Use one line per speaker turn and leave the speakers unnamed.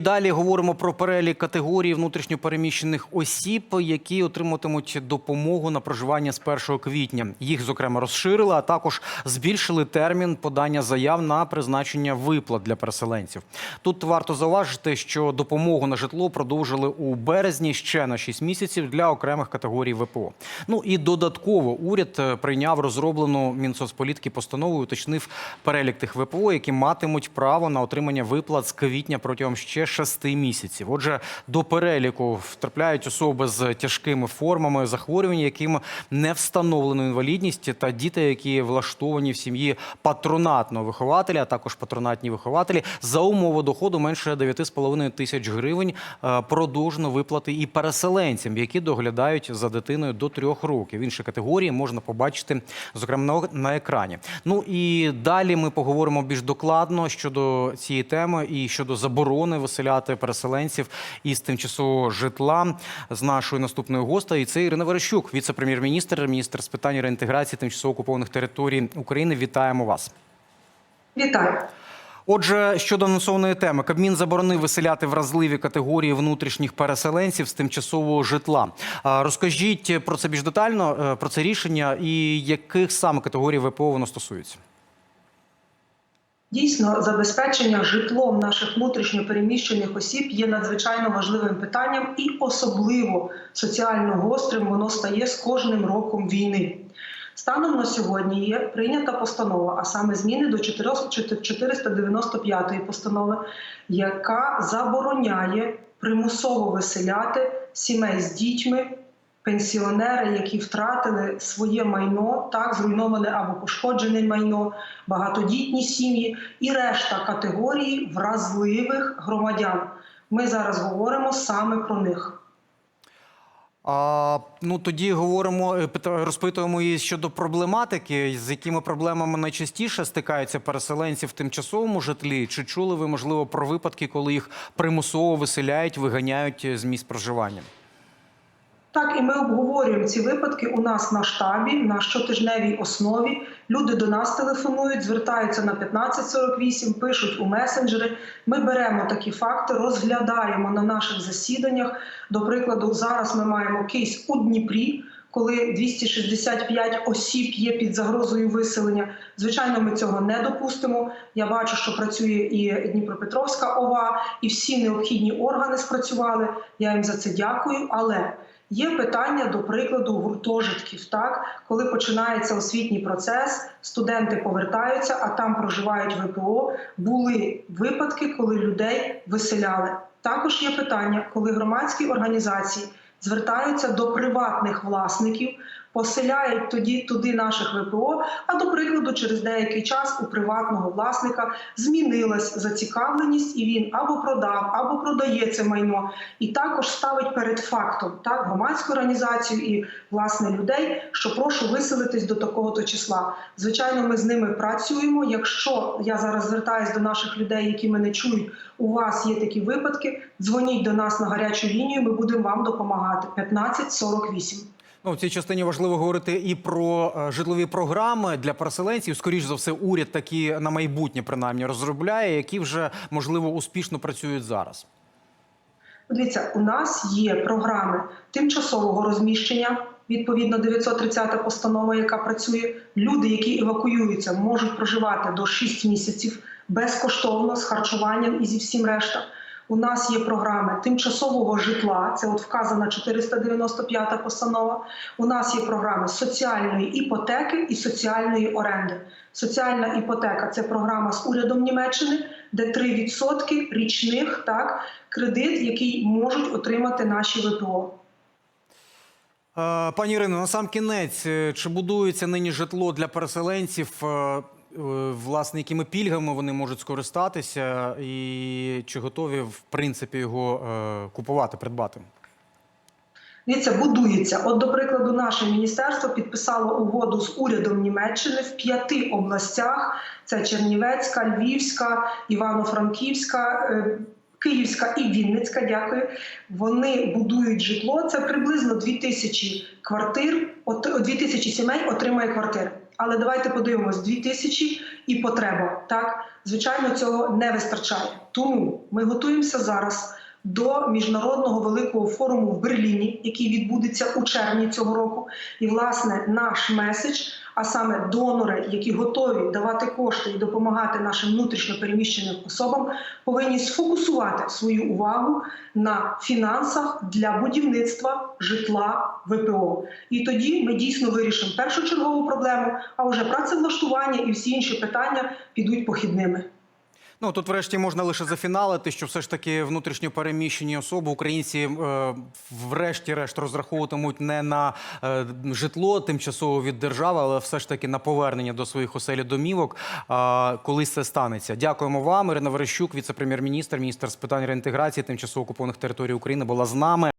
Далі говоримо про перелік категорій внутрішньопереміщених осіб, які отриматимуть допомогу на проживання з 1 квітня. Їх зокрема розширили, а також збільшили термін подання заяв на призначення виплат для переселенців. Тут варто зауважити, що допомогу на житло продовжили у березні ще на 6 місяців для окремих категорій ВПО. Ну і додатково уряд е, прийняв розроблену Мінсоцполітики постанову, і уточнив перелік тих ВПО, які матимуть право на отримання виплат з квітня протягом ще шести місяців. Отже, до переліку втрапляють особи з тяжкими формами захворювань, яким не встановлено інвалідність, та діти, які влаштовані в сім'ї патронатного вихователя, а також патронатні вихователі за умови доходу менше 9,5 тисяч гривень е, продовжено виплати і переселенцям, які доглядають за дитиною до трьох років. Інші категорії можна побачити зокрема на, екрані. Ну і далі ми поговоримо більш докладно щодо цієї теми і щодо заборони виселяти переселенців із тимчасового житла з нашою наступною гостею. І це Ірина Верещук, віце-прем'єр-міністр, міністр з питань реінтеграції тимчасово окупованих територій України. Вітаємо вас.
Вітаю.
Отже, щодо анонсованої теми, Кабмін заборонив виселяти вразливі категорії внутрішніх переселенців з тимчасового житла. Розкажіть про це більш детально, е, про це рішення і яких саме категорій ВПО воно стосується.
Дійсно, забезпечення житлом наших внутрішньо переміщених осіб є надзвичайно важливим питанням, і особливо соціально гострим воно стає з кожним роком війни. Станом на сьогодні є прийнята постанова, а саме зміни до 495 постанови, яка забороняє примусово виселяти сімей з дітьми, пенсіонери, які втратили своє майно, так зруйноване або пошкоджене майно, багатодітні сім'ї і решта категорії вразливих громадян. Ми зараз говоримо саме про них.
А, ну тоді говоримо, е, розпитуємо і щодо проблематики, з якими проблемами найчастіше стикаються переселенці в тимчасовому житлі. Чи чули ви можливо про випадки, коли їх примусово виселяють, виганяють з місць проживання?
Так, і ми обговорюємо ці випадки у нас на штабі на щотижневій основі. Люди до нас телефонують, звертаються на 1548, пишуть у месенджери. Ми беремо такі факти, розглядаємо на наших засіданнях. До прикладу, зараз ми маємо кейс у Дніпрі. Коли 265 осіб є під загрозою виселення, звичайно, ми цього не допустимо. Я бачу, що працює і Дніпропетровська ОВА, і всі необхідні органи спрацювали. Я їм за це дякую. Але Є питання до прикладу гуртожитків. Так, коли починається освітній процес, студенти повертаються, а там проживають ВПО. Були випадки, коли людей виселяли. Також є питання, коли громадські організації звертаються до приватних власників, поселяють тоді туди наших ВПО. А до прикладу, через деякий час у приватного власника змінилась зацікавленість, і він або продав, або продає це майно, і також ставить перед фактом так громадську організацію і власне людей, що прошу виселитись до такого то числа. Звичайно, ми з ними працюємо. Якщо я зараз звертаюся до наших людей, які мене чують, у вас є такі випадки, дзвоніть до нас на гарячу лінію. Ми будемо вам допомагати. 1548.
Ну, в цій частині важливо говорити і про е, житлові програми для переселенців. Скоріш за все, уряд такі на майбутнє принаймні розробляє, які вже можливо успішно працюють зараз.
Дивіться, у нас є програми тимчасового розміщення. Відповідно, 930 постанова, яка працює. Люди, які евакуюються, можуть проживати до 6 місяців безкоштовно з харчуванням і зі всім решта. У нас є програми тимчасового житла. Це от вказана 495 постанова. У нас є програми соціальної іпотеки і соціальної оренди. Соціальна іпотека це програма з урядом Німеччини, де 3% річних так кредит, який можуть отримати наші ВПО.
Е, Пані Ірино, на сам кінець, е, чи будується нині житло для переселенців? Е, Власне, якими пільгами вони можуть скористатися, і чи готові в принципі його е, купувати, придбати?
Дивіться, будується. От, до прикладу, наше міністерство підписало угоду з урядом Німеччини в п'яти областях: це Чернівецька, Львівська, Івано-Франківська. е, Київська і Вінницька, дякую. Вони будують житло. Це приблизно 2000 квартир, от 2000 сімей отримає квартири. Але давайте подивимось: 2000 і потреба. Так, звичайно, цього не вистачає. Тому ми готуємося зараз до міжнародного великого форуму в Берліні, який відбудеться у червні цього року. І власне наш меседж, а саме донори, які готові давати кошти і допомагати нашим внутрішньо переміщеним особам, повинні сфокусувати свою увагу на фінансах для будівництва житла ВПО. І тоді ми дійсно вирішимо першочергову проблему, а вже працевлаштування і всі інші питання підуть похідними.
Ну тут, врешті, можна лише зафіналити, що все ж таки внутрішньо переміщені особи українці е, врешті-решт розраховуватимуть не на е, житло тимчасово від держави, але все ж таки на повернення до своїх оселі домівок, е, коли це станеться. Дякуємо вам. Ірина Верещук, віце-прем'єр-міністр, міністр з питань реінтеграції тимчасово окупованих територій України, була з нами.